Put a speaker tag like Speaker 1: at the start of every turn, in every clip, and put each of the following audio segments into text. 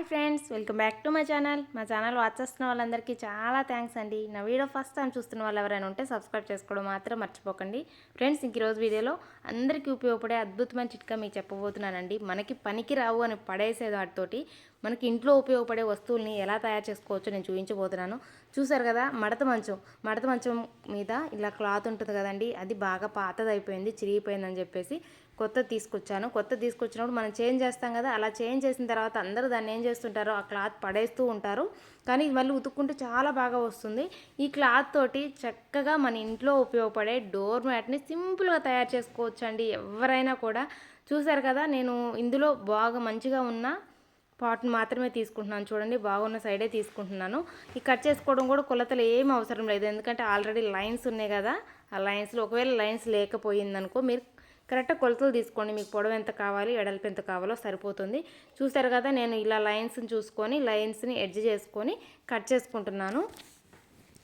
Speaker 1: Hi friends welcome back to my channel. మా channel watch చేస్తున్న వాళ్ళందరికీ చాలా థ్యాంక్స్ అండి. నా వీడియో ఫస్ట్ టైం చూస్తున్న వాళ్ళు ఎవరైనా ఉంటే సబ్స్క్రైబ్ చేసుకోవడం మాత్రం మర్చిపోకండి. ఫ్రెండ్స్ ఇంక రోజు వీడియోలో అందరికీ ఉపయోగపడే అద్భుతమైన చిట్కా మీకు చెప్పబోతున్నానండి. మనకి పనికి రావు అని పడేసే వాటితోటి మనకి ఇంట్లో ఉపయోగపడే వస్తువుల్ని ఎలా తయారు చేసుకోవచ్చో నేను చూపించబోతున్నాను. చూసారు కదా? మడత మంచం. మడత మంచం మీద ఇలా క్లాత్ ఉంటుంది కదండి. అది బాగా పాతదైపోయింది చిరిగిపోయిందని చెప్పేసి కొత్త తీసుకొచ్చాను. కొత్త తీసుకొచ్చినప్పుడు మనం చేంజ్ చేస్తాం కదా? అలా చేంజ్ చేసిన తర్వాత అందరూ దాన్ని ఏం చేస్తుంటారో ఆ క్లాత్ పడేస్తూ ఉంటారు. కానీ ఇది మళ్ళీ ఉతుక్కుంటే చాలా బాగా వస్తుంది. ఈ క్లాత్ తోటి చక్కగా మన ఇంట్లో ఉపయోగపడే డోర్ మ్యాట్ని సింపుల్గా తయారు చేసుకోవచ్చు అండి ఎవరైనా కూడా. చూసారు కదా? నేను ఇందులో బాగా మంచిగా ఉన్న పాట్ని మాత్రమే తీసుకుంటున్నాను. చూడండి బాగున్న సైడే తీసుకుంటున్నాను. ఈ కట్ చేసుకోవడం కూడా కొలతలు ఏం అవసరం లేదు. ఎందుకంటే ఆల్రెడీ లైన్స్ ఉన్నాయి కదా. ఆ లైన్స్లో ఒకవేళ లైన్స్ లేకపోయిందనుకో మీరు కరెక్ట్గా కొలతలు తీసుకోండి. మీకు పొడవు ఎంత కావాలి ఎడల్పు ఎంత కావాలో సరిపోతుంది. చూసారు కదా నేను ఇలా లైన్స్ని చూసుకొని లైన్స్ని ఎడ్జ్ చేసుకొని కట్ చేసుకుంటున్నాను.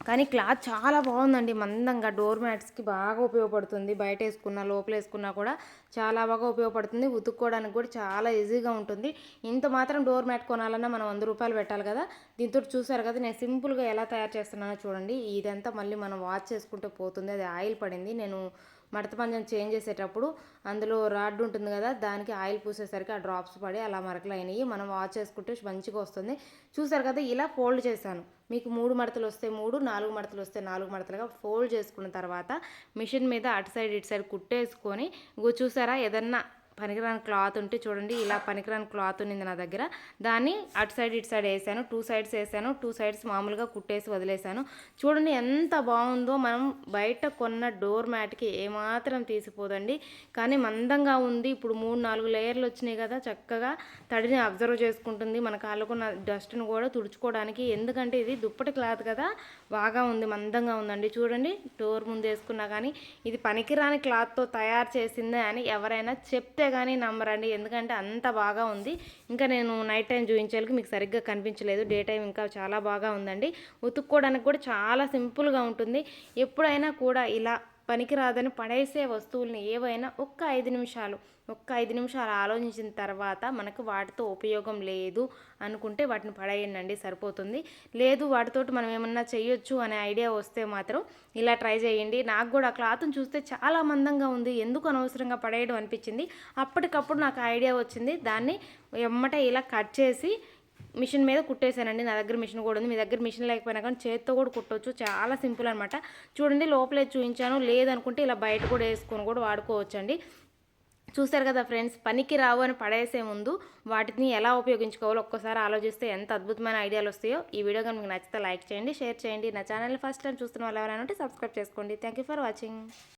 Speaker 1: కానీ క్లాత్ చాలా బాగుందండి మందంగా. డోర్ మ్యాట్స్కి బాగా ఉపయోగపడుతుంది. బయట వేసుకున్నా లోపల వేసుకున్నా కూడా చాలా బాగా ఉపయోగపడుతుంది. ఉతుక్కోవడానికి కూడా చాలా ఈజీగా ఉంటుంది. ఇంత మాత్రం డోర్ మ్యాట్ కొనాలన్నా మనం వంద రూపాయలు పెట్టాలి కదా. దీంతో చూసారు కదా నేను సింపుల్గా ఎలా తయారు చేస్తున్నానో చూడండి. ఇదంతా మళ్ళీ మనం వాచ్ చేసుకుంటే పోతుంది. అది ఆయిల్ పడింది. నేను మడత పంజం చేంజ్ చేసేటప్పుడు అందులో రాడ్ ఉంటుంది కదా దానికి ఆయిల్ పూసేసరికి ఆ డ్రాప్స్ పడి అలా మరకలు అయినాయి. మనం వాష్ చేసుకుంటే మంచిగా వస్తుంది. చూసారు కదా ఇలా ఫోల్డ్ చేశాను. మీకు మూడు మడతలు వస్తే మూడు నాలుగు మడతలు వస్తే నాలుగు మడతలుగా ఫోల్డ్ చేసుకున్న తర్వాత మిషన్ మీద అటు సైడ్ ఇటు సైడ్ కుట్టేసుకొని ఇంకో చూసారా ఏదన్నా పనికిరాని క్లాత్ ఉంటే చూడండి ఇలా పనికిరాని క్లాత్ ఉన్నింది నా దగ్గర. దాన్ని అటు సైడ్ ఇటు సైడ్ వేసాను టూ సైడ్స్ వేసాను టూ సైడ్స్ మామూలుగా కుట్టేసి వదిలేసాను. చూడండి ఎంత బాగుందో మనం బయట కొన్న డోర్ మ్యాట్కి ఏమాత్రం తీసిపోదండి. కానీ మందంగా ఉంది. ఇప్పుడు మూడు నాలుగు లేయర్లు వచ్చినాయి కదా చక్కగా తడిని అబ్జర్వ్ చేసుకుంటుంది. మన కాళ్ళకున్న డస్ట్ని కూడా తుడుచుకోవడానికి. ఎందుకంటే ఇది దుప్పటి క్లాత్ కదా బాగా ఉంది మందంగా ఉందండి. చూడండి డోర్ ముందు వేసుకున్నా కానీ ఇది పనికిరాని క్లాత్తో తయారు చేసిందే అని ఎవరైనా చెప్తే కానీ నమ్మరండి. ఎందుకంటే అంత బాగా ఉంది. ఇంకా నేను నైట్ టైం చూపించేందుకు మీకు సరిగ్గా కనిపించలేదు. డే టైం ఇంకా చాలా బాగా ఉందండి. ఉతుక్కోవడానికి కూడా చాలా సింపుల్గా ఉంటుంది. ఎప్పుడైనా కూడా ఇలా పనికిరాదని పడేసే వస్తువుల్ని ఏవైనా ఒక్క ఐదు నిమిషాలు ఒక్క ఐదు నిమిషాలు ఆలోచించిన తర్వాత మనకు వాటితో ఉపయోగం లేదు అనుకుంటే వాటిని పడేయండి సరిపోతుంది. లేదు వాటితోటి మనం ఏమన్నా చేయొచ్చు అనే ఐడియా వస్తే మాత్రం ఇలా ట్రై చేయండి. నాకు కూడా ఆ క్లాత్ని చూస్తే చాలా మందంగా ఉంది ఎందుకు అనవసరంగా పడేయడం అనిపించింది. అప్పటికప్పుడు నాకు ఐడియా వచ్చింది దాన్ని ఎమ్మట ఇలా కట్ చేసి మిషన్ మీద కుట్టేశానండి. నా దగ్గర మిషన్ కూడా ఉంది. మీ దగ్గర మిషన్ లేకపోయినా కానీ చేత్తో కూడా కుట్టవచ్చు చాలా సింపుల్ అనమాట చూడండి లోపలే చూపించాను లేదనుకుంటే ఇలా బయట కూడా వేసుకొని కూడా వాడుకోవచ్చండి. చూసారు కదా ఫ్రెండ్స్ పనికి రావు అని పడేసే ముందు వాటిని ఎలా ఉపయోగించుకోవాలో ఒక్కసారి ఆలోచిస్తే ఎంత అద్భుతమైన ఐడియాలు వస్తాయో. ఈ వీడియో కానీ మీకు నచ్చితే లైక్ చేయండి షేర్ చేయండి. నా ఛానల్ని ఫస్ట్ టైం చూస్తున్న వాళ్ళు ఎవరైనా ఉంటే సబ్స్క్రైబ్ చేసుకోండి. Thank for watching